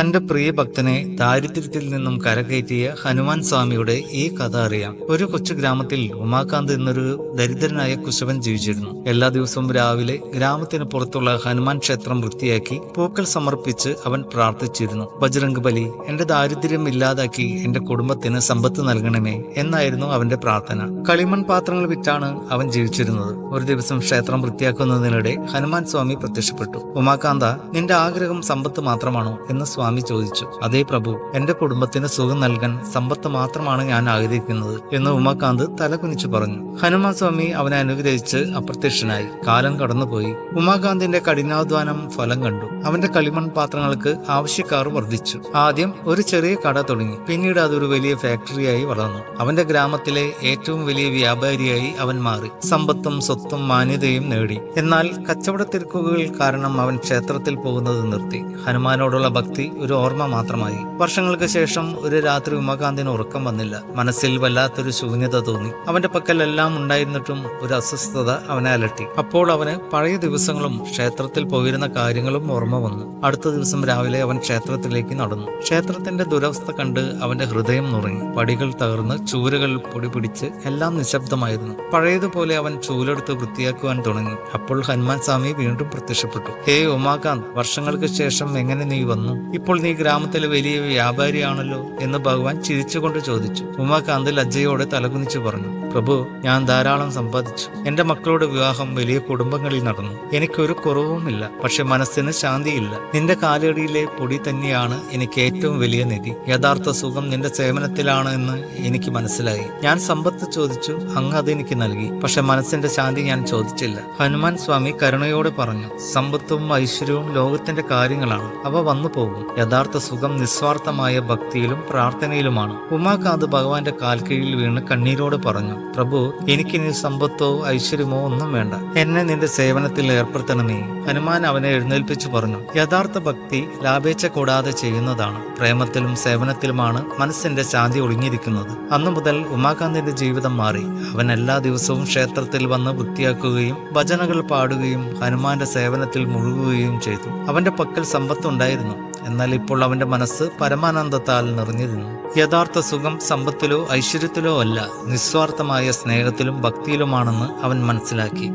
തന്റെ പ്രിയ ഭക്തനെ ദാരിദ്ര്യത്തിൽ നിന്നും കരകയറ്റിയ ഹനുമാൻ സ്വാമിയുടെ ഈ കഥ അറിയാം. ഒരു കൊച്ചു ഗ്രാമത്തിൽ ഉമാകാന്ത് എന്നൊരു ദരിദ്രനായ കുശവൻ ജീവിച്ചിരുന്നു. എല്ലാ ദിവസവും രാവിലെ ഗ്രാമത്തിന് പുറത്തുള്ള ഹനുമാൻ ക്ഷേത്രം വൃത്തിയാക്കി പൂക്കൾ സമർപ്പിച്ച് അവൻ പ്രാർത്ഥിച്ചിരുന്നു. ബജ്രംഗ് ബലി എന്റെ ദാരിദ്ര്യം ഇല്ലാതാക്കി എന്റെ കുടുംബത്തിന് സമ്പത്ത് നൽകണമേ എന്നായിരുന്നു അവന്റെ പ്രാർത്ഥന. കളിമൺ പാത്രങ്ങൾ വിറ്റാണ് അവൻ ജീവിച്ചിരുന്നത്. ഒരു ദിവസം ക്ഷേത്രം വൃത്തിയാക്കുന്നതിനിടെ ഹനുമാൻ സ്വാമി പ്രത്യക്ഷപ്പെട്ടു. ഉമാകാന്ത നിന്റെ ആഗ്രഹം സമ്പത്ത് മാത്രമാണോ? എന്ന് സ്വാമി ചോദിച്ചു അതേ പ്രഭു എന്റെ കുടുംബത്തിന് സുഖം നൽകാൻ സമ്പത്ത് മാത്രമാണ് ഞാൻ ആഗ്രഹിക്കുന്നത് എന്ന് ഉമാകാന്ത് തലകുനിച്ചു പറഞ്ഞു. ഹനുമാൻ സ്വാമി അവനെ അനുഗ്രഹിച്ച് അപ്രത്യക്ഷനായി. കാലം കടന്നുപോയി. ഉമാകാന്തിന്റെ കഠിനാധ്വാനം ഫലം കണ്ടു. അവന്റെ കളിമൺ പാത്രങ്ങൾക്ക് ആവശ്യക്കാർ വർദ്ധിച്ചു. ആദ്യം ഒരു ചെറിയ കട തുടങ്ങി. പിന്നീട് അതൊരു വലിയ ഫാക്ടറിയായി വളർന്നു. അവന്റെ ഗ്രാമത്തിലെ ഏറ്റവും വലിയ വ്യാപാരിയായി അവൻ മാറി. സമ്പത്തും സ്വത്തും മാന്യതയും നേടി. എന്നാൽ കച്ചവട തിരക്കുകൾ കാരണം അവൻ ക്ഷേത്രത്തിൽ പോകുന്നത് നിർത്തി. ഹനുമാനോടുള്ള ഭക്തി ഒരു ഓർമ്മ മാത്രമായി. വർഷങ്ങൾക്ക് ശേഷം ഒരു രാത്രി ഉമാകാന്തിന് ഉറക്കം വന്നില്ല. മനസ്സിൽ വല്ലാത്തൊരു ശൂന്യത തോന്നി. അവന്റെ പക്കൽ എല്ലാം ഉണ്ടായിരുന്നിട്ടും ഒരു അസ്വസ്ഥത അവനെ അലട്ടി. അപ്പോൾ അവന് പഴയ ദിവസങ്ങളും ക്ഷേത്രത്തിൽ പോയിരുന്ന കാര്യങ്ങളും ഓർമ്മ വന്നു. അടുത്ത ദിവസം രാവിലെ അവൻ ക്ഷേത്രത്തിലേക്ക് നടന്നു. ക്ഷേത്രത്തിന്റെ ദുരവസ്ഥ കണ്ട് അവന്റെ ഹൃദയം നുറങ്ങി. പടികൾ തകർന്ന് ചൂരുകൾ പൊടി പിടിച്ച് എല്ലാം നിശബ്ദമായിരുന്നു. പഴയതുപോലെ അവൻ ചൂലെടുത്ത് വൃത്തിയാക്കുവാൻ തുടങ്ങി. അപ്പോൾ ഹനുമാൻ സ്വാമി വീണ്ടും പ്രത്യക്ഷപ്പെട്ടു. ഹേ ഉമാകാന്ത് വർഷങ്ങൾക്ക് ശേഷം എങ്ങനെ നീ വന്നു? ഇപ്പോൾ നീ ഗ്രാമത്തിലെ വലിയ വ്യാപാരിയാണല്ലോ എന്ന് ഭഗവാൻ ചിരിച്ചുകൊണ്ട് ചോദിച്ചു. ഉമാകാന്ത് ലജ്ജയോടെ തലകുനിച്ചു പറഞ്ഞു പ്രഭു ഞാൻ ധാരാളം സമ്പാദിച്ചു. എന്റെ മക്കളുടെ വിവാഹം വലിയ കുടുംബങ്ങളിൽ നടന്നു. എനിക്കൊരു കുറവുമില്ല പക്ഷെ മനസ്സിന് ശാന്തിയില്ല. നിന്റെ കാലടിയിലെ പൊടി തന്നെയാണ് എനിക്ക് ഏറ്റവും വലിയ നിധി. യഥാർത്ഥ സുഖം നിന്റെ സേവനത്തിലാണ് എന്ന് എനിക്ക് മനസ്സിലായി. ഞാൻ സമ്പത്ത് ചോദിച്ചു അങ്ങ് അത് എനിക്ക് നൽകി. പക്ഷെ മനസ്സിന്റെ ശാന്തി ഞാൻ ചോദിച്ചില്ല. ഹനുമാൻ സ്വാമി കരുണയോടെ പറഞ്ഞു സമ്പത്തും ഐശ്വര്യവും ലോകത്തിന്റെ കാര്യങ്ങളാണ്. അവ വന്നു പോകും യഥാർത്ഥ സുഖം നിസ്വാർത്ഥമായ ഭക്തിയിലും പ്രാർത്ഥനയിലുമാണ്. ഉമാകാന്ത് ഭഗവാന്റെ കാൽക്കീഴിൽ വീണ് കണ്ണീരോട് പറഞ്ഞു പ്രഭു എനിക്ക് എനിക്കിനി സമ്പത്തോ ഐശ്വര്യമോ ഒന്നും വേണ്ട. എന്നെ നിന്റെ സേവനത്തിൽ ഏർപ്പെടുത്തണമേ. ഹനുമാൻ അവനെ എഴുന്നേൽപ്പിച്ചു പറഞ്ഞു യഥാർത്ഥ ഭക്തി ലാഭേച്ഛ കൂടാതെ ചെയ്യുന്നതാണ്. പ്രേമത്തിലും സേവനത്തിലുമാണ് മനസ്സിന്റെ ശാന്തി ഒളിഞ്ഞിരിക്കുന്നത്. അന്നു മുതൽ ഉമാകാന്തിന്റെ ജീവിതം മാറി. അവൻ എല്ലാ ദിവസവും ക്ഷേത്രത്തിൽ വന്ന് വൃത്തിയാക്കുകയും ഭജനകൾ പാടുകയും ഹനുമാന്റെ സേവനത്തിൽ മുഴുകുകയും ചെയ്തു. അവന്റെ പക്കൽ സമ്പത്തുണ്ടായിരുന്നു. എന്നാൽ ഇപ്പോൾ അവന്റെ മനസ്സ് പരമാനന്ദത്താൽ നിറഞ്ഞിരുന്നു. യഥാർത്ഥ സുഖം സമ്പത്തിലോ ഐശ്വര്യത്തിലോ അല്ല നിസ്വാർത്ഥമായ സ്നേഹത്തിലും ഭക്തിയിലുമാണെന്ന് അവൻ മനസ്സിലാക്കി.